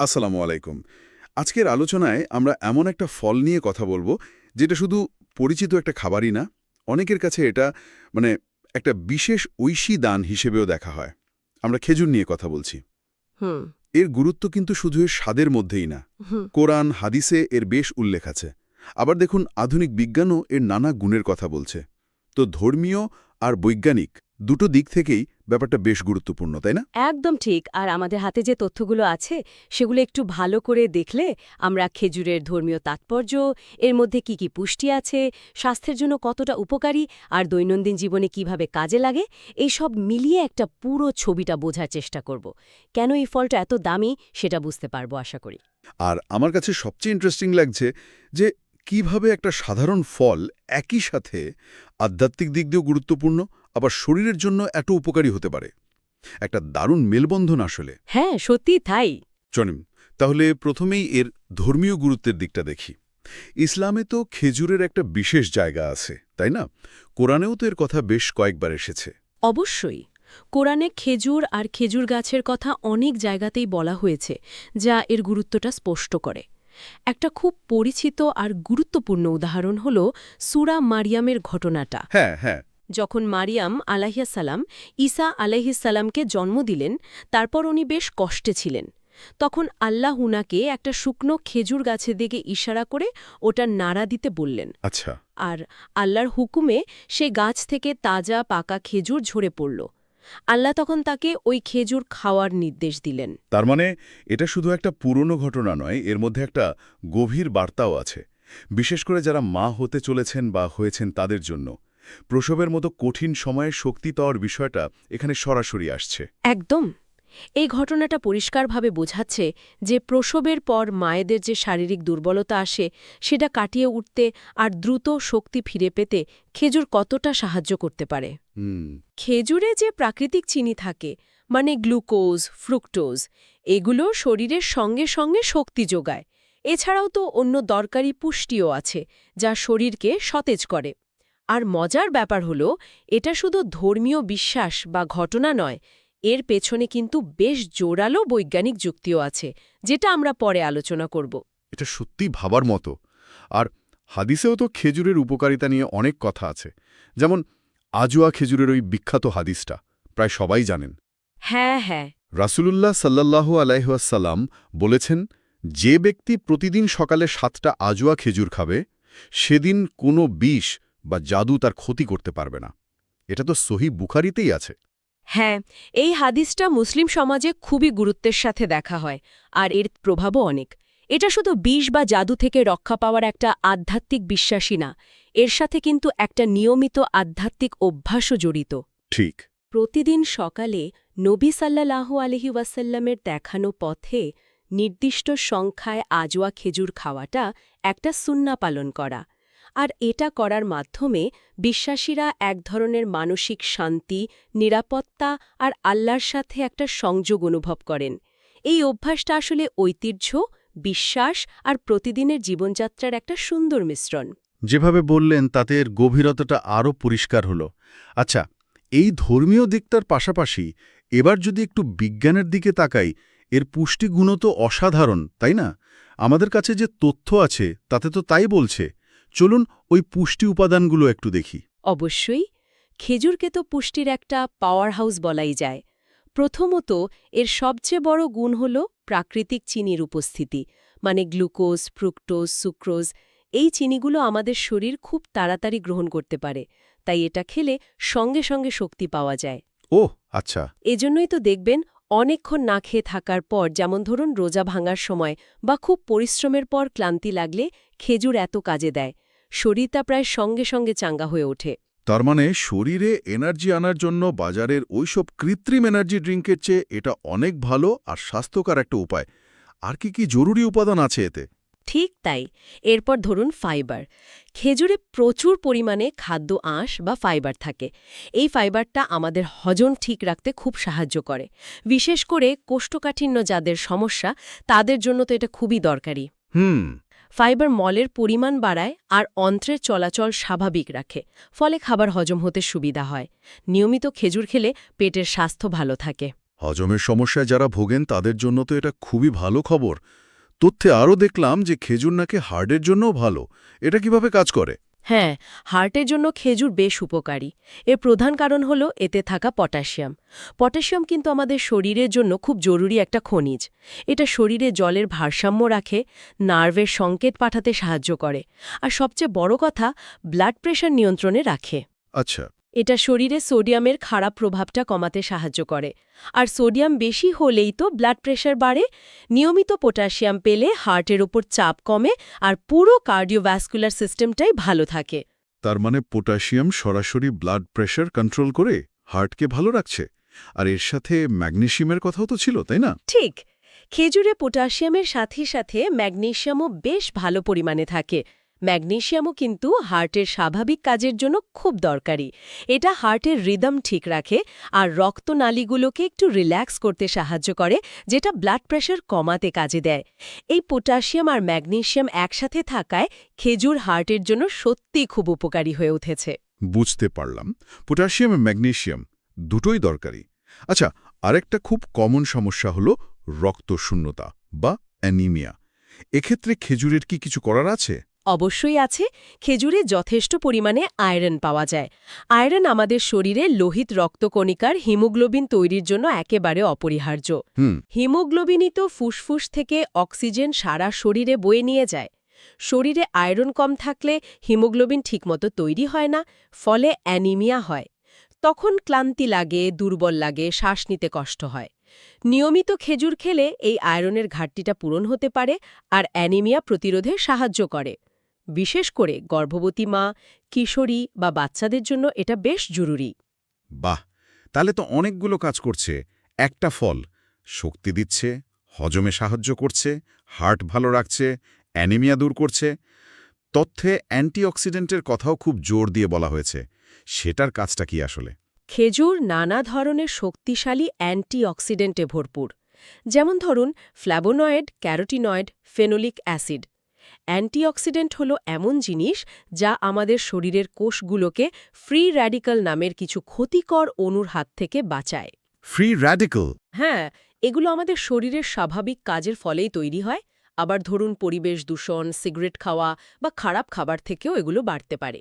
আসসালামু আলাইকুম। আজকের আলোচনায় আমরা এমন একটা ফল নিয়ে কথা বলব যেটা শুধু পরিচিত একটা খাবারই না অনেকের কাছে এটা মানে একটা বিশেষ ঐশী দান হিসেবেও দেখা হয়। আমরা খেজুর নিয়ে কথা বলছি। এর গুরুত্ব কিন্তু শুধু এর স্বাদের মধ্যেই না। কোরআন হাদিসে এর বেশ উল্লেখ আছে। আবার দেখুন আধুনিক বিজ্ঞানও এর নানা গুণের কথা বলছে। তো ধর্মীয় আর বৈজ্ঞানিক দুটো দিক থেকেই ব্যাপারটা বেশ গুরুত্বপূর্ণ তাই না? একদম ঠিক। আর আমাদের হাতে যে তথ্যগুলো আছে সেগুলো একটু ভালো করে দেখলে আমরা খেজুরের ধর্মীয় তাৎপর্য এর মধ্যে কি কি পুষ্টি আছে স্বাস্থ্যের জন্য কতটা উপকারী আর দৈনন্দিন জীবনে কীভাবে কাজে লাগে এই সব মিলিয়ে একটা পুরো ছবিটা বোঝার চেষ্টা করব। কেন এই ফলটা এত দামি সেটা বুঝতে পারব আশা করি। আর আমার কাছে সবচেয়ে ইন্টারেস্টিং লাগছে যে কীভাবে একটা সাধারণ ফল একই সাথে আধ্যাত্মিক দিক দিয়েও গুরুত্বপূর্ণ আবার শরীরের জন্য এত উপকারী হতে পারে। একটা দারুণ মেলবন্ধন আসলে। হ্যাঁ সত্যি তাই। চনিম তাহলে প্রথমেই এর ধর্মীয় গুরুত্বের দিকটা দেখি। ইসলামে তো খেজুরের একটা বিশেষ জায়গা আছে তাই না? কোরআনেও তো এর কথা বেশ কয়েকবার এসেছে। অবশ্যই। কোরআনে খেজুর আর খেজুর গাছের কথা অনেক জায়গাতেই বলা হয়েছে যা এর গুরুত্বটা স্পষ্ট করে। একটা খুব পরিচিত আর গুরুত্বপূর্ণ উদাহরণ হল সুরা মারিয়ামের ঘটনাটা। হ্যাঁ হ্যাঁ। যখন মারিয়াম আলাহিয়াসাল্লাম ঈসা আলাইহিসাল্লামকে জন্ম দিলেন তারপর উনি বেশ কষ্টে ছিলেন। তখন আল্লাহ উনাকে একটা শুকনো খেজুর গাছের দিকে ইশারা করে ওটা নাড়া দিতে বললেন। আচ্ছা। আর আল্লাহর হুকুমে সে গাছ থেকে তাজা পাকা খেজুর ঝরে পড়ল। আল্লাহ তখন তাকে ওই খেজুর খাওয়ার নির্দেশ দিলেন। তার মানে এটা শুধু একটা পুরনো ঘটনা নয় এর মধ্যে একটা গভীর বার্তাও আছে। বিশেষ করে যারা মা হতে চলেছেন বা হয়েছেন তাদের জন্য। প্রসবের মতো কঠিন সময়ে শক্তি পাওয়ার বিষয়টা এখানে সরাসরি আসছে। একদম। এই ঘটনাটা পরিষ্কারভাবে বোঝাচ্ছে যে প্রসবের পর মায়েদের যে শারীরিক দুর্বলতা আসে সেটা কাটিয়ে উঠতে আর দ্রুত শক্তি ফিরে পেতে খেজুর কতটা সাহায্য করতে পারে। খেজুরে যে প্রাকৃতিক চিনি থাকে মানে গ্লুকোজ ফ্রুক্টোজ এগুলো শরীরের সঙ্গে সঙ্গে শক্তি যোগায়। এছাড়াও তো অন্য দরকারি পুষ্টিও আছে যা শরীরকে সতেজ করে। আর মজার ব্যাপার হলো এটা শুধু ধর্মীয় বিশ্বাস বা ঘটনা নয় এর পেছনে কিন্তু বেশ জোরালো বৈজ্ঞানিক যুক্তিও আছে যেটা আমরা পরে আলোচনা করব। এটা সত্যি ভাবার মতো। আর হাদিসেও তো খেজুরের উপকারিতা নিয়ে অনেক কথা আছে যেমন আজুয়া খেজুরের ওই বিখ্যাত হাদিসটা প্রায় সবাই জানেন। হ্যাঁ হ্যাঁ। রাসূলুল্লাহ সাল্লাল্লাহু আলাইহাসাল্লাম বলেছেন যে ব্যক্তি প্রতিদিন সকালে সাতটা আজুয়া খেজুর খাবে সেদিন কোনো বিষ বা জাদু তার ক্ষতি করতে পারবে না। এটা তো সহি বুখারিতেই আছে। হ্যাঁ এই হাদিসটা মুসলিম সমাজে খুবই গুরুত্বের সাথে দেখা হয় আর এর প্রভাবও অনেক। এটা শুধু বিষ বা জাদু থেকে রক্ষা পাওয়ার একটা আধ্যাত্মিক বিশ্বাসী না এর সাথে কিন্তু একটা নিয়মিত আধ্যাত্মিক অভ্যাসও জড়িত। ঠিক। প্রতিদিন সকালে নবী সাল্লাহ আলহি ওয়াসাল্লামের দেখানো পথে নির্দিষ্ট সংখ্যায় আজোয়া খেজুর খাওয়াটা একটা সুন্না পালন করা। আর এটা করার মাধ্যমে বিশ্বাসীরা এক ধরনের মানসিক শান্তি, নিরাপত্তা আর আল্লাহর সাথে একটা সংযোগ অনুভব করেন। এই অভ্যাসটা আসলে ঐতিহ্য, বিশ্বাস আর প্রতিদিনের জীবনযাত্রার একটা সুন্দর মিশ্রণ। যেভাবে বললেন, তাতে এর গভীরতাটা আরও পরিষ্কার হল। আচ্ছা এই ধর্মীয় দিকটার পাশাপাশি এবার যদি একটু বিজ্ঞানের দিকে তাকাই, এর পুষ্টিগুণও তো অসাধারণ, তাই না? আমাদের কাছে যে তথ্য আছে, তাতে তো তাই বলছে। চলুন ওই পুষ্টি উপাদানগুলো একটু দেখি। অবশ্যই খেজুরকে তো পুষ্টির একটা পাওয়ার হাউস বলাই যায়। প্রথমত এর সবচেয়ে বড় গুণ হল প্রাকৃতিক চিনির উপস্থিতি মানে গ্লুকোজ ফ্রুক্টোজ সুক্রোজ এই চিনিগুলো আমাদের শরীর খুব তাড়াতাড়ি গ্রহণ করতে পারে তাই এটা খেলে সঙ্গে সঙ্গে শক্তি পাওয়া যায়। ও আচ্ছা। এজন্যই তো দেখবেন অনেকক্ষণ না খেয়ে থাকার পর যেমন ধরুন রোজা ভাঙার সময় বা খুব পরিশ্রমের পর ক্লান্তি লাগলে খেজুর এত কাজে দেয়। শরীরটা প্রায় সঙ্গে সঙ্গে চাঙ্গা হয়ে ওঠে। তার মানে শরীরে এনার্জি আনার জন্য বাজারের ওইসব কৃত্রিম এনার্জি ড্রিঙ্কের চেয়ে এটা অনেক ভালো আর স্বাস্থ্যকর একটা উপায়। আর কি কি জরুরি উপাদান আছে এতে? ঠিক তাই। এরপর ধরুন ফাইবার খেজুরে প্রচুর পরিমাণে খাদ্য আঁশ বা ফাইবার থাকে। এই ফাইবারটা আমাদের হজম ঠিক রাখতে খুব সাহায্য করে। বিশেষ করে কোষ্ঠকাঠিন্য যাদের সমস্যা তাদের জন্য তো এটা খুবই দরকারি। হুম। ফাইবার মলের পরিমাণ বাড়ায় আর অন্ত্রের চলাচল স্বাভাবিক রাখে, ফলে খাবার হজম হতে সুবিধা হয়। নিয়মিত খেজুর খেলে পেটের স্বাস্থ্য ভালো থাকে। হজমের সমস্যায় যারা ভোগেন, তাদের জন্য তো এটা খুবই ভালো খবর। তথ্যে আরও দেখলাম যে খেজুর নাকি হার্টের জন্যও ভালো। এটা কীভাবে কাজ করে? হ্যাঁ হার্টের জন্য খেজুর বেশ উপকারী। এর প্রধান কারণ হল এতে থাকা পটাশিয়াম। পটাশিয়াম কিন্তু আমাদের শরীরের জন্য খুব জরুরি একটা খনিজ। এটা শরীরে জলের ভারসাম্য রাখে, নার্ভের সংকেত পাঠাতে সাহায্য করে। আর সবচেয়ে বড় কথা, ব্লাড প্রেশার নিয়ন্ত্রণে রাখে। আচ্ছা এটা শরীরে সোডিয়ামের খারাপ প্রভাবটা কমাতে সাহায্য করে। আর সোডিয়াম বেশি হলেই তো ব্লাড প্রেশার বাড়ে নিয়মিত পটাশিয়াম পেলে হার্টের ওপর চাপ কমে আর পুরো কার্ডিওভ্যাসকুলার সিস্টেমটাই ভালো থাকে। তার মানে পটাশিয়াম সরাসরি ব্লাড প্রেশার কন্ট্রোল করে হার্টকে ভালো রাখছে। আর এর সাথে ম্যাগনেশিয়ামের কথাও তো ছিল তাই না? ঠিক। খেজুরে পটাশিয়ামের সাথে সাথে ম্যাগনেশিয়ামও বেশ ভালো পরিমাণে থাকে। ম্যাগনেশিয়ামও কিন্তু হার্টের স্বাভাবিক কাজের জন্য খুব দরকারি। এটা হার্টের রিদম ঠিক রাখে আর রক্তনালীগুলোকে একটু রিল্যাক্স করতে সাহায্য করে, যেটা ব্লাড প্রেশার কমাতে কাজে দেয়। এই পটাশিয়াম আর ম্যাগনেশিয়াম একসাথে থাকায় খেজুর হার্টের জন্য সত্যিই খুব উপকারী হয়ে উঠেছে। বুঝতে পারলাম। পটাশিয়াম ম্যাগনেশিয়াম দুটোই দরকারি। আচ্ছা আরেকটা খুব কমন সমস্যা হলো রক্তশূন্যতা বা অ্যানিমিয়া। এক্ষেত্রে খেজুরের কি কিছু করার আছে? অবশ্যই আছে খেজুরে যথেষ্ট পরিমাণে আয়রন পাওয়া যায়। আয়রন আমাদের শরীরে লোহিত রক্তকণিকার হিমোগ্লোবিন তৈরির জন্য একেবারে অপরিহার্য। হিমোগ্লোবিনই তো ফুসফুস থেকে অক্সিজেন সারা শরীরে বয়ে নিয়ে যায়। শরীরে আয়রন কম থাকলে হিমোগ্লোবিন ঠিকমতো তৈরি হয় না ফলে অ্যানিমিয়া হয়। তখন ক্লান্তি লাগে দুর্বল লাগে শ্বাস নিতে কষ্ট হয়। নিয়মিত খেজুর খেলে এই আয়রনের ঘাটতিটা পূরণ হতে পারে আর অ্যানিমিয়া প্রতিরোধে সাহায্য করে। বিশেষ করে গর্ভবতী মা কিশোরী বা বাচ্চাদের জন্য এটা বেশ জরুরি। বাহ! তাহলে তো অনেকগুলো কাজ করছে। একটা ফল শক্তি দিচ্ছে হজমে সাহায্য করছে হার্ট ভালো রাখছে অ্যানিমিয়া দূর করছে। তথ্যে অ্যান্টিঅক্সিডেন্টের কথাও খুব জোর দিয়ে বলা হয়েছে। সেটার কাজটা কি আসলে? খেজুর নানা ধরনের শক্তিশালী অ্যান্টিঅক্সিডেন্টে ভরপুর। যেমন ধরুন flavonoid carotenoid phenolic acid. Antioxidant হল এমন জিনিস যা আমাদের শরীরের কোষগুলোকে ফ্রি র্যাডিক্যাল নামের কিছু ক্ষতিকর অণুর হাত থেকে বাঁচায়। Free radical? হ্যাঁ এগুলো আমাদের শরীরের স্বাভাবিক কাজের ফলেই তৈরি হয়। আবার ধরুন পরিবেশ দূষণ সিগারেট খাওয়া বা খারাপ খাবার থেকেও এগুলো বাড়তে পারে।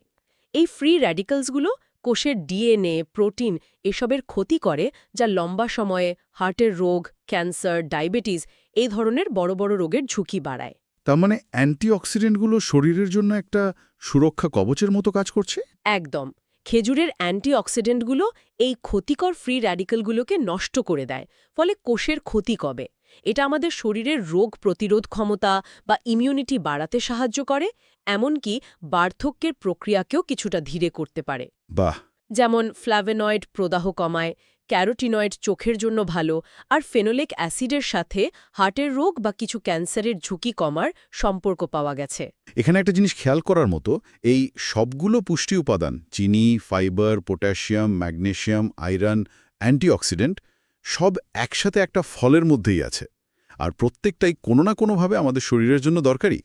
এই ফ্রি র্যাডিক্যালসগুলো কোষের ডিএনএ প্রোটিন এসবের ক্ষতি করে যা লম্বা সময়ে হার্টের রোগ ক্যান্সার ডায়াবেটিস এই ধরনের বড় বড় রোগের ঝুঁকি বাড়ায়। তার মানে অ্যান্টিঅক্সিডেন্টগুলো শরীরের জন্য একটা সুরক্ষা কবচের মতো কাজ করছে? একদম। খেজুরের অ্যান্টিঅক্সিডেন্টগুলো এই ক্ষতিকর ফ্রি র্যাডিক্যালগুলোকে নষ্ট করে দেয় ফলে কোষের ক্ষতি কবে এটা আমাদের শরীরের রোগ প্রতিরোধ ক্ষমতা বা ইমিউনিটি বাড়াতে সাহায্য করে এমনকি বার্ধক্যের প্রক্রিয়াকেও কিছুটা ধীরে করতে পারে। বাহ! যেমন ফ্ল্যাভেনয়েড প্রদাহ কমায় ক্যারোটিনয়েড চোখের জন্য ভালো আর ফেনোলিক অ্যাসিডের সাথে হার্টের রোগ বা কিছু ক্যান্সারের ঝুঁকি কমার সম্পর্ক পাওয়া গেছে। এখানে একটা জিনিস খেয়াল করার মতো এই সবগুলো পুষ্টি উপাদান চিনি fibre potassium magnesium iron antioxidant সব একসাথে একটা ফলের মধ্যেই আছে। আর প্রত্যেকটাই কোনো না কোনোভাবে আমাদের শরীরের জন্য দরকারি।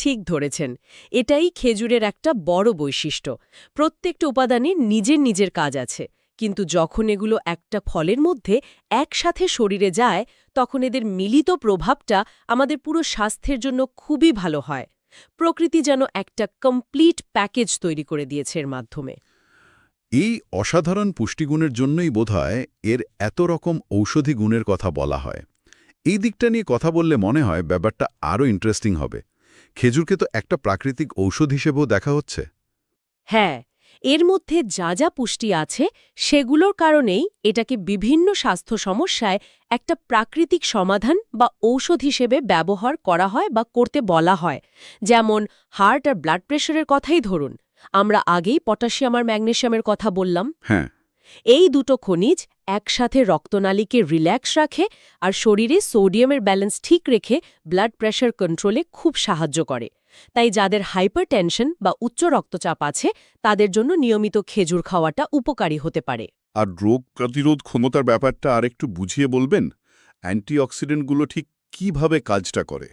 ঠিক ধরেছেন। এটাই খেজুরের একটা বড় বৈশিষ্ট্য। প্রত্যেকটা উপাদানের নিজের নিজের কাজ আছে। কিন্তু যখন এগুলো একটা ফলের মধ্যে একসাথে শরীরে যায় তখন এদের মিলিত প্রভাবটা আমাদের পুরো স্বাস্থ্যের জন্য খুবই ভালো হয়। প্রকৃতি যেন একটা কমপ্লিট প্যাকেজ তৈরি করে দিয়েছে এর মাধ্যমে। এই অসাধারণ পুষ্টিগুণের জন্যই বোধহয় এর এত রকম ঔষধি গুণের কথা বলা হয়। এই দিকটা নিয়ে কথা বললে মনে হয় ব্যাপারটা আরও ইন্টারেস্টিং হবে। খেজুরকে তো একটা প্রাকৃতিক ঔষধ হিসেবেও দেখা হচ্ছে। হ্যাঁ এর মধ্যে যা যা পুষ্টি আছে সেগুলোর কারণেই এটাকে বিভিন্ন স্বাস্থ্য সমস্যায় একটা প্রাকৃতিক সমাধান বা ঔষধ হিসেবে ব্যবহার করা হয় বা করতে বলা হয়। যেমন হার্ট আর ব্লাড প্রেশারের কথাই ধরুন। আমরা আগেই পটাশিয়াম আর ম্যাগনেশিয়ামের কথা বললাম। হ্যাঁ। এই দুটো খনিজ একসাথে রক্তনালীকে রিল্যাক্স রাখে আর শরীরে সোডিয়ামের ব্যালেন্স ঠিক রেখে ব্লাড প্রেশার কন্ট্রোলে খুব সাহায্য করে। তাই যাদের হাইপারটেনশন বা উচ্চ রক্তচাপ আছে তাদের জন্য নিয়মিত খেজুর খাওয়াটা উপকারী হতে পারে। আর রোগ প্রতিরোধ ক্ষমতার ব্যাপারটা আরেকটু বুঝিয়ে বলবেন অ্যান্টিঅক্সিডেন্টগুলো ঠিক কীভাবে কাজটা করে?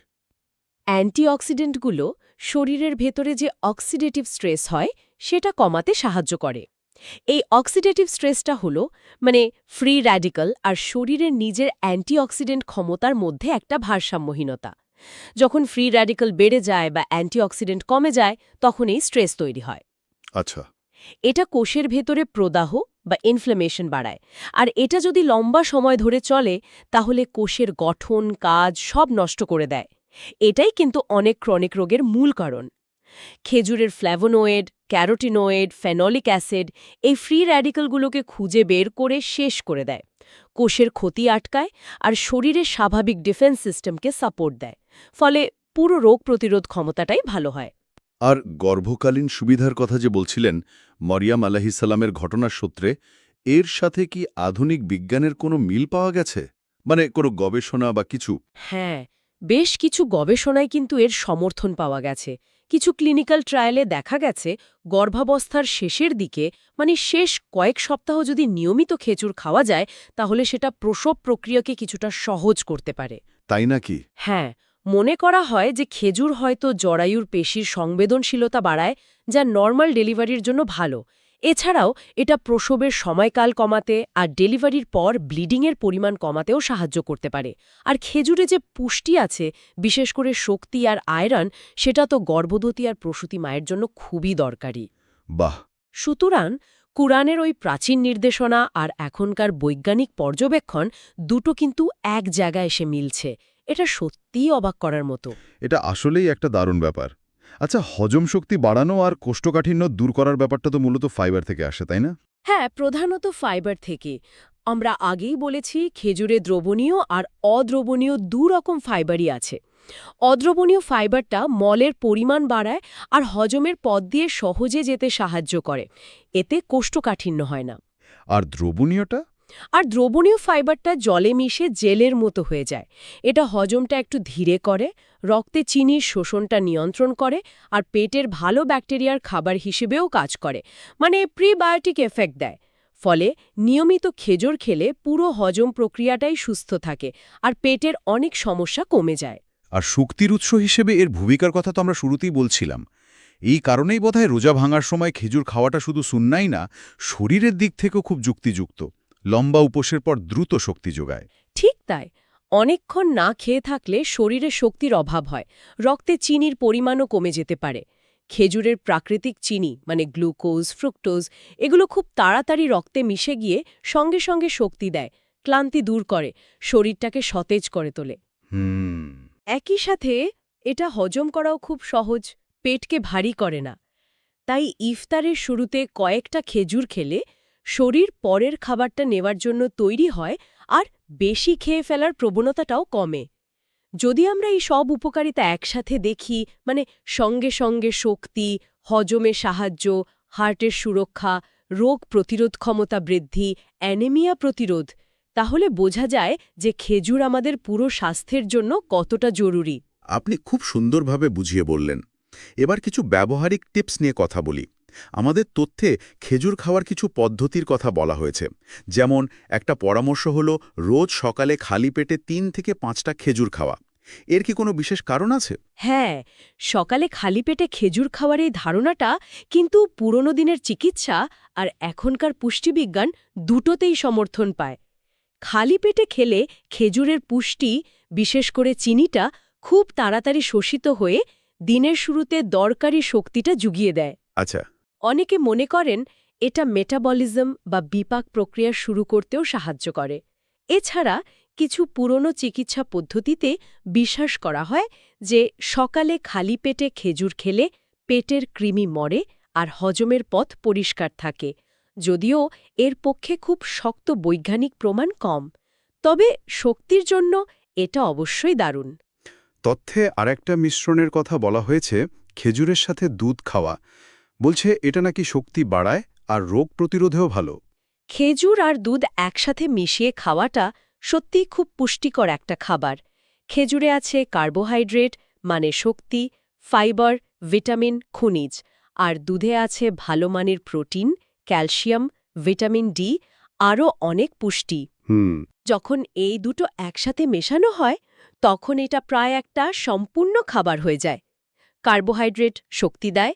অ্যান্টিঅক্সিডেন্টগুলো শরীরের ভেতরে যে অক্সিডেটিভ স্ট্রেস হয় সেটা কমাতে সাহায্য করে। এই অক্সিডেটিভ স্ট্রেসটা হলো মানে ফ্রি র্যাডিক্যাল আর শরীরের নিজের অ্যান্টিঅক্সিডেন্ট ক্ষমতার মধ্যে একটা ভারসাম্যহীনতা। যখন ফ্রি র্যাডিক্যাল বেড়ে যায় বা অ্যান্টিঅক্সিডেন্ট কমে যায় তখন এই স্ট্রেস তৈরি হয়। আচ্ছা। এটা কোষের ভেতরে প্রদাহ বা ইনফ্লামেশন বাড়ায়। আর এটা যদি লম্বা সময় ধরে চলে তাহলে কোষের গঠন কাজ সব নষ্ট করে দেয়। এটাই কিন্তু অনেক ক্রনিক রোগের মূল কারণ। খেজুরের ফ্ল্যাভোনোয়েড ক্যারোটিনোয়েড ফেনলিক অ্যাসিড এই ফ্রি র্যাডিক্যালগুলোকে খুঁজে বের করে শেষ করে দেয়। কোষের ক্ষতি আটকায় আর শরীরের স্বাভাবিক ডিফেন্স সিস্টেমকে সাপোর্ট দেয় ফলে পুরো রোগ প্রতিরোধ ক্ষমতাটাই ভালো হয়। আর গর্ভকালীন সুবিধার কথা যে বলছিলেন মরিয়াম আলাহিসাল্লামের ঘটনার সূত্রে এর সাথে কি আধুনিক বিজ্ঞানের কোনো মিল পাওয়া গেছে? মানে কোনো গবেষণা বা কিছু? হ্যাঁ বেশ কিছু গবেষণায় কিন্তু এর সমর্থন পাওয়া গেছে। কিছু ক্লিনিক্যাল ট্রায়ালে দেখা গেছে গর্ভাবস্থার শেষের দিকে মানে শেষ কয়েক সপ্তাহ যদি নিয়মিত খেজুর খাওয়া যায় তাহলে সেটা প্রসব প্রক্রিয়াকে কিছুটা সহজ করতে পারে। তাই নাকি? হ্যাঁ মনে করা হয় যে খেজুর হয়তো জরায়ুর পেশির সংবেদনশীলতা বাড়ায় যা নর্মাল ডেলিভারির জন্য ভালো। এছাড়াও এটা প্রসবের সময়কাল কমাতে আর ডেলিভারির পর ব্লিডিংয়ের পরিমাণ কমাতেও সাহায্য করতে পারে। আর খেজুরে যে পুষ্টি আছে বিশেষ করে শক্তি আর আয়রন সেটা তো গর্ভবতী আর প্রসূতি মায়ের জন্য খুবই দরকারি। বাহ! সুতরাং কুরআনের ওই প্রাচীন নির্দেশনা আর এখনকার বৈজ্ঞানিক পর্যবেক্ষণ দুটো কিন্তু এক জায়গায় এসে মিলছে। এটা সত্যিই অবাক করার মতো। এটা আসলেই একটা দারুণ ব্যাপার। আচ্ছা হজম শক্তি বাড়ানো আর কোষ্ঠকাঠিন্য দূর করার ব্যাপারটা তো মূলত ফাইবার থেকে আসে তাই না? হ্যাঁ প্রধানত ফাইবার থেকে। আমরা আগেই বলেছি খেজুরে দ্রবণীয় আর অদ্রবণীয় দু রকম ফাইবারই আছে। অদ্রবণীয় ফাইবারটা মলের পরিমাণ বাড়ায় আর হজমের পথ দিয়ে সহজে যেতে সাহায্য করে। এতে কোষ্ঠকাঠিন্য হয় না। আর দ্রবণীয়টা? আর দ্রবণীয় ফাইবারটা জলে মিশে জেলের মতো হয়ে যায়। এটা হজমটা একটু ধীরে করে, রক্তে চিনির শোষণটা নিয়ন্ত্রণ করে আর পেটের ভালো ব্যাকটেরিয়ার খাবার হিসেবেও কাজ করে মানে প্রিবায়োটিক এফেক্ট দেয়। ফলে নিয়মিত খেজুর খেলে পুরো হজম প্রক্রিয়াটাই সুস্থ থাকে আর পেটের অনেক সমস্যা কমে যায়। আর শক্তির উৎস হিসেবে এর ভূমিকার কথা তো আমরা শুরুতেই বলছিলাম। এই কারণেই বোধহয় রোজা ভাঙার সময় খেজুর খাওয়াটা শুধু সুন্নাই না, শরীরের দিক থেকেও খুব যুক্তিযুক্ত। লম্বা উপোসের পর দ্রুত শক্তি যোগায়। ঠিক তাই। অনেকক্ষণ না খেয়ে থাকলে শরীরে শক্তির অভাব হয়। রক্তে চিনির পরিমাণও কমে যেতে পারে। খেজুরের প্রাকৃতিক চিনি মানে গ্লুকোজ ফ্রুক্টোজ এগুলো খুব তাড়াতাড়ি রক্তে মিশে গিয়ে সঙ্গে সঙ্গে শক্তি দেয় ক্লান্তি দূর করে শরীরটাকে সতেজ করে তোলে। একই সাথে এটা হজম করাও খুব সহজ পেটকে ভারী করে না। তাই ইফতারের শুরুতে কয়েকটা খেজুর খেলে শরীর পরের খাবারটা নেওয়ার জন্য তৈরি হয় আর বেশি খেয়ে ফেলার প্রবণতাটাও কমে। যদি আমরা এই সব উপকারিতা একসাথে দেখি মানে সঙ্গে সঙ্গে শক্তি, হজমে সাহায্য, হার্টের সুরক্ষা, রোগ প্রতিরোধ ক্ষমতা বৃদ্ধি, অ্যানেমিয়া প্রতিরোধ, তাহলে বোঝা যায় যে খেজুর আমাদের পুরো স্বাস্থ্যের জন্য কতটা জরুরি। আপনি খুব সুন্দরভাবে বুঝিয়ে বললেন। এবার কিছু ব্যবহারিক টিপস নিয়ে কথা বলি। আমাদের তথ্যে খেজুর খাওয়ার কিছু পদ্ধতির কথা বলা হয়েছে। যেমন একটা পরামর্শ হলো রোজ সকালে খালি পেটে তিন থেকে পাঁচটা খেজুর খাওয়া। এর কি কোনো বিশেষ কারণ আছে? হ্যাঁ সকালে খালি পেটে খেজুর খাওয়ার এই ধারণাটা কিন্তু পুরনো দিনের চিকিৎসা আর এখনকার পুষ্টিবিজ্ঞান দুটোতেই সমর্থন পায়। খালি পেটে খেলে খেজুরের পুষ্টি বিশেষ করে চিনিটা খুব তাড়াতাড়ি শোষিত হয়ে দিনের শুরুতে দরকারি শক্তিটা জুগিয়ে দেয়। আচ্ছা। অনেকে মনে করেন এটা মেটাবলিজম বা বিপাক প্রক্রিয়া শুরু করতেও সাহায্য করে। এছাড়া কিছু পুরনো চিকিৎসা পদ্ধতিতে বিশ্বাস করা হয় যে সকালে খালি পেটে খেজুর খেলে পেটের কৃমি মরে আর হজমের পথ পরিষ্কার থাকে, যদিও এর পক্ষে খুব শক্ত বৈজ্ঞানিক প্রমাণ কম। তবে শক্তির জন্য এটা অবশ্যই দারুণ। তথ্যে আরেকটা মিশ্রণের কথা বলা হয়েছে, খেজুরের সাথে দুধ খাওয়া। বলছে এটা নাকি শক্তি বাড়ায় আর রোগ প্রতিরোধেও ভালো। খেজুর আর দুধ একসাথে মিশিয়ে খাওয়াটা সত্যিই খুব পুষ্টিকর একটা খাবার। খেজুরে আছে কার্বোহাইড্রেট মানে শক্তি ফাইবার ভিটামিন খনিজ। আর দুধে আছে ভালো মানের প্রোটিন ক্যালসিয়াম ভিটামিন ডি আরও অনেক পুষ্টি। যখন এই দুটো একসাথে মেশানো হয় তখন এটা প্রায় একটা সম্পূর্ণ খাবার হয়ে যায়। কার্বোহাইড্রেট শক্তি দেয়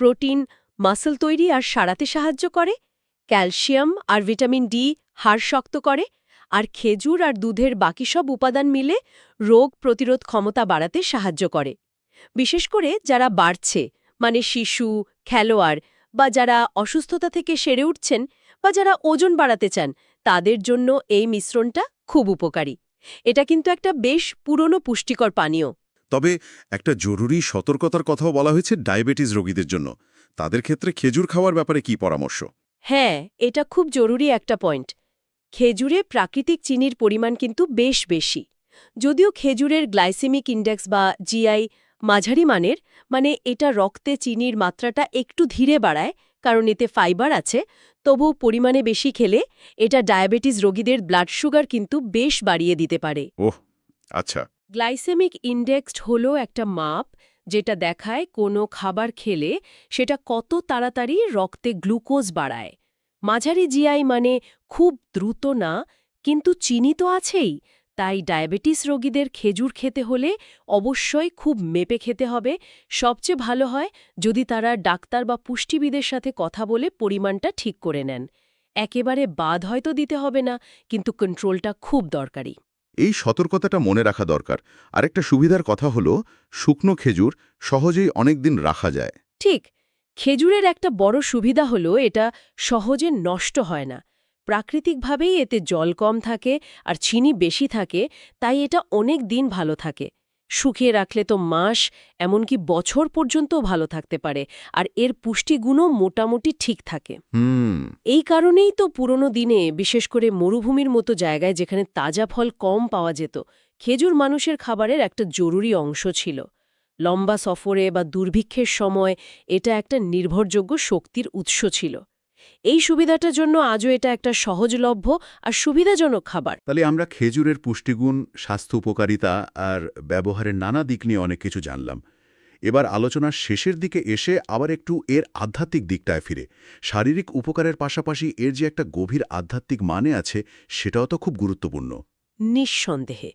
প্রোটিন, মাসল তৈরি আর সারাতে সাহায্য করে, ক্যালসিয়াম আর ভিটামিন ডি হাড় শক্ত করে, আর খেজুর আর দুধের বাকি সব উপাদান মিলে রোগ প্রতিরোধ ক্ষমতা বাড়াতে সাহায্য করে। বিশেষ করে যারা বাড়ছে মানে শিশু, খেলোয়াড় বা যারা অসুস্থতা থেকে সেরে উঠছেন বা যারা ওজন বাড়াতে চান, তাদের জন্য এই মিশ্রণটা খুব উপকারী। এটা কিন্তু একটা বেশ পুরনো পুষ্টিকর পানীয়। তবে একটা জরুরি সতর্কতার কথাও বলা হয়েছে ডায়াবেটিস রোগীদের জন্য। তাদের ক্ষেত্রে খেজুর খাওয়ার ব্যাপারে কি পরামর্শ? হ্যাঁ এটা খুব জরুরি একটা পয়েন্ট। খেজুরে প্রাকৃতিক চিনির পরিমাণ কিন্তু বেশ বেশি। যদিও খেজুরের গ্লাইসেমিক ইন্ডেক্স বা জিআই মাঝারি মানের মানে এটা রক্তে চিনির মাত্রাটা একটু ধীরে বাড়ায় কারণ এতে ফাইবার আছে তবু পরিমাণে বেশি খেলে এটা ডায়াবেটিস রোগীদের ব্লাড সুগার কিন্তু বেশ বাড়িয়ে দিতে পারে। ওহ আচ্ছা। গ্লাইসেমিক ইন্ডেক্সড হলো একটা মাপ যেটা দেখায় কোনো খাবার খেলে সেটা কত তাড়াতাড়ি রক্তে গ্লুকোজ বাড়ায়। মাঝারি জিআই মানে খুব দ্রুত না, কিন্তু চিনি তো আছেই, তাই ডায়াবেটিস রোগীদের খেজুর খেতে হলে অবশ্যই খুব মেপে খেতে হবে। সবচেয়ে ভালো হয় যদি তারা ডাক্তার বা পুষ্টিবিদের সাথে কথা বলে পরিমাণটা ঠিক করে নেন। একেবারে বাদ হয়তো দিতে হবে না, কিন্তু কন্ট্রোলটা খুব দরকারি। এই সতর্কতাটা মনে রাখা দরকার। আরেকটা সুবিধার কথা হলো, শুকনো খেজুর সহজেই অনেক দিন রাখা যায়। ঠিক, খেজুরের একটা বড় সুবিধা হলো এটা সহজে নষ্ট হয় না। প্রাকৃতিকভাবেই এতে জল কম থাকে আর চিনি বেশি থাকে, তাই এটা অনেক দিন ভালো থাকে। শুকিয়ে রাখলে তো মাস এমনকি বছর পর্যন্তও ভালো থাকতে পারে আর এর পুষ্টিগুণও মোটামুটি ঠিক থাকে। এই কারণেই তো পুরনো দিনে বিশেষ করে মরুভূমির মতো জায়গায় যেখানে তাজা ফল কম পাওয়া যেত খেজুর মানুষের খাবারের একটা জরুরি অংশ ছিল। লম্বা সফরে বা দুর্ভিক্ষের সময় এটা একটা নির্ভরযোগ্য শক্তির উৎস ছিল। এই সুবিধাটার জন্য আজও এটা একটা সহজলভ্য আর সুবিধাজনক খাবার। তাহলে আমরা খেজুরের পুষ্টিগুণ স্বাস্থ্য উপকারিতা আর ব্যবহারের নানা দিক নিয়ে অনেক কিছু জানলাম। এবার আলোচনার শেষের দিকে এসে আবার একটু এর আধ্যাত্মিক দিকটায় ফিরে। শারীরিক উপকারের পাশাপাশি এর যে একটা গভীর আধ্যাত্মিক মানে আছে সেটাও তো খুব গুরুত্বপূর্ণ। নিঃসন্দেহে।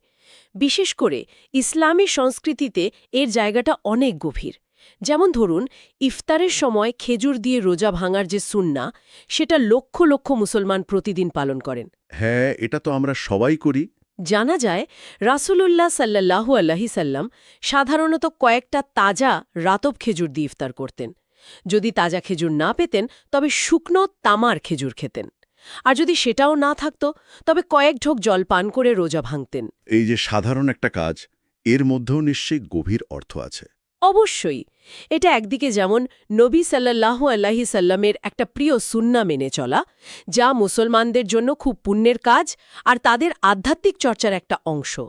বিশেষ করে ইসলামী সংস্কৃতিতে এর জায়গাটা অনেক গভীর। যেমন ধরুন ইফতারের সময় খেজুর দিয়ে রোজা ভাঙার যে সুন্না সেটা লক্ষ লক্ষ মুসলমান প্রতিদিন পালন করেন। হ্যাঁ এটা তো আমরা সবাই করি। জানা যায় রাসূলুল্লাহ সাল্লাল্লাহু আলাইহি সাল্লাম সাধারণত কয়েকটা তাজা রাতব খেজুর দিয়ে ইফতার করতেন। যদি তাজা খেজুর না পেতেন তবে শুকনো তামার খেজুর খেতেন। আর যদি সেটাও না থাকত তবে কয়েক ঢোক জল পান করে রোজা ভাঙতেন। এই যে সাধারণ একটা কাজ এর মধ্যেও নিশ্চয়ই গভীর অর্থ আছে। অবশ্যই। এটা একদিকে যেমন নবী সাল্লাল্লাহু আলাইহি সাল্লামের একটা প্রিয় সুন্না মেনে চলা যা মুসলমানদের জন্য খুব পুণ্যের কাজ আর তাদের আধ্যাত্মিক চর্চার একটা অংশ।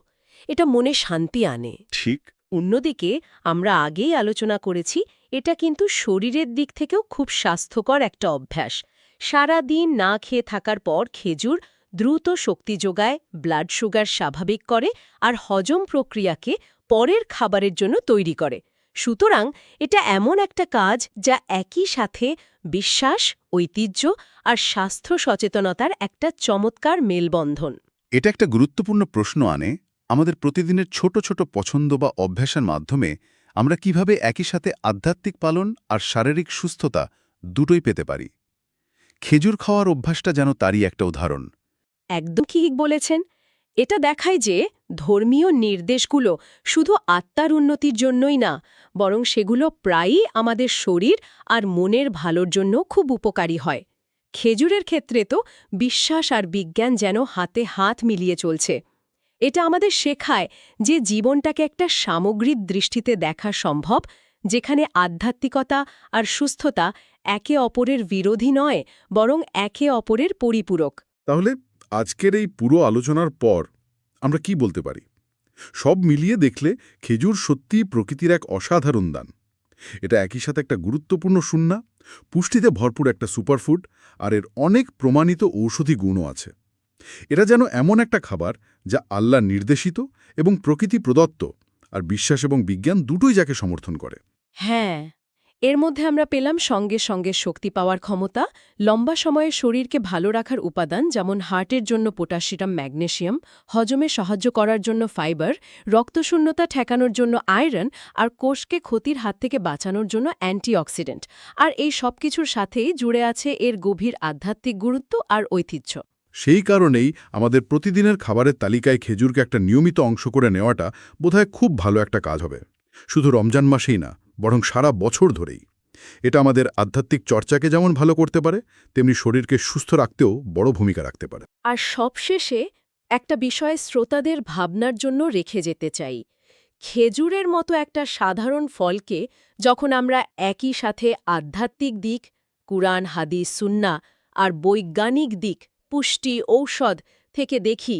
এটা মনে শান্তি আনে। ঠিক। অন্যদিকে আমরা আগেই আলোচনা করেছি এটা কিন্তু শরীরের দিক থেকেও খুব স্বাস্থ্যকর একটা অভ্যাস। সারা দিন না খেয়ে থাকার পর খেজুর দ্রুত শক্তি যোগায় ব্লাড সুগার স্বাভাবিক করে আর হজম প্রক্রিয়াকে পরের খাবারের জন্য তৈরি করে। সুতরাং এটা এমন একটা কাজ যা একই সাথে বিশ্বাস ঐতিহ্য আর স্বাস্থ্য সচেতনতার একটা চমৎকার মেলবন্ধন। এটা একটা গুরুত্বপূর্ণ প্রশ্ন আনে। আমাদের প্রতিদিনের ছোট ছোট পছন্দ বা অভ্যাসের মাধ্যমে আমরা কীভাবে একই সাথে আধ্যাত্মিক পালন আর শারীরিক সুস্থতা দুটোই পেতে পারি। খেজুর খাওয়ার অভ্যাসটা যেন তারই একটা উদাহরণ। একদম ঠিক বলেছেন। এটা দেখায় যে ধর্মীয় নির্দেশগুলো শুধু আত্মার উন্নতির জন্যই না, বরং সেগুলো প্রায়ই আমাদের শরীর আর মনের ভালোর জন্য খুব উপকারী হয়। খেজুরের ক্ষেত্রে তো বিশ্বাস আর বিজ্ঞান যেন হাতে হাত মিলিয়ে চলছে। এটা আমাদের শেখায় যে জীবনটাকে একটা সামগ্রিক দৃষ্টিতে দেখা সম্ভব, যেখানে আধ্যাত্মিকতা আর সুস্থতা একে অপরের বিরোধী নয়, বরং একে অপরের পরিপূরক। তাহলে আজকের এই পুরো আলোচনার পর আমরা কি বলতে পারি? সব মিলিয়ে দেখলে খেজুর সত্যিই প্রকৃতির এক অসাধারণ দান। এটা একই সাথে একটা গুরুত্বপূর্ণ সুন্না, পুষ্টিতে ভরপুর একটা সুপারফুড, আর এর অনেক প্রমাণিত ঔষধি গুণও আছে। এটা যেন এমন একটা খাবার যা আল্লাহ নির্দেশিত এবং প্রকৃতি প্রদত্ত, আর বিশ্বাস এবং বিজ্ঞান দুটোই যাকে সমর্থন করে। হ্যাঁ এর মধ্যে আমরা পেলাম সঙ্গে সঙ্গে শক্তি পাওয়ার ক্ষমতা, লম্বা সময়ে শরীরকে ভালো রাখার উপাদান যেমন হার্টের জন্য পটাশিয়াম ম্যাগনেশিয়াম হজমে সাহায্য করার জন্য ফাইবার, রক্তশূন্যতা ঠেকানোর জন্য আয়রন আর কোষকে ক্ষতির হাত থেকে বাঁচানোর জন্য অ্যান্টিঅক্সিডেন্ট। আর এই সব কিছুর সাথেই জুড়ে আছে এর গভীর আধ্যাত্মিক গুরুত্ব আর ঐতিহ্য। সেই কারণেই আমাদের প্রতিদিনের খাবারের তালিকায় খেজুরকে একটা নিয়মিত অংশ করে নেওয়াটা বোধহয় খুব ভালো একটা কাজ হবে। শুধু রমজান মাসেই না বরং সারা বছর ধরেই। এটা আমাদের আধ্যাত্মিক চর্চাকে যেমন ভালো করতে পারে, তেমনি শরীরকে সুস্থ রাখতেও বড় ভূমিকা রাখতে পারে। আর সবশেষে একটা বিষয় শ্রোতাদের ভাবনার জন্য রেখে যেতে চাই। খেজুরের মতো একটা সাধারণ ফলকে যখন আমরা একই সাথে আধ্যাত্মিক দিক, কুরআন, হাদিস, সুন্না আর বৈজ্ঞানিক দিক, পুষ্টি, ঔষধ থেকে দেখি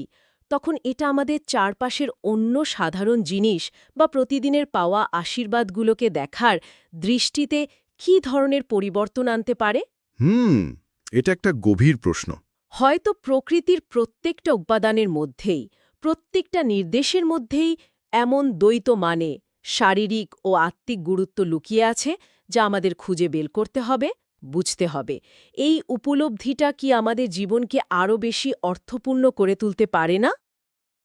তখন এটা আমাদের চারপাশের অন্য সাধারণ জিনিস বা প্রতিদিনের পাওয়া আশীর্বাদগুলোকে দেখার দৃষ্টিতে কী ধরনের পরিবর্তন আনতে পারে? হুম এটা একটা গভীর প্রশ্ন। হয়তো প্রকৃতির প্রত্যেকটা উপাদানের মধ্যেই প্রত্যেকটা নির্দেশের মধ্যেই এমন দ্বৈত মানে শারীরিক ও আত্মিক গুরুত্ব লুকিয়ে আছে যা আমাদের খুঁজে বের করতে হবে। বুঝতে হবে। এই উপলব্ধিটা কি আমাদের জীবনকে আরও বেশি অর্থপূর্ণ করে তুলতে পারে না?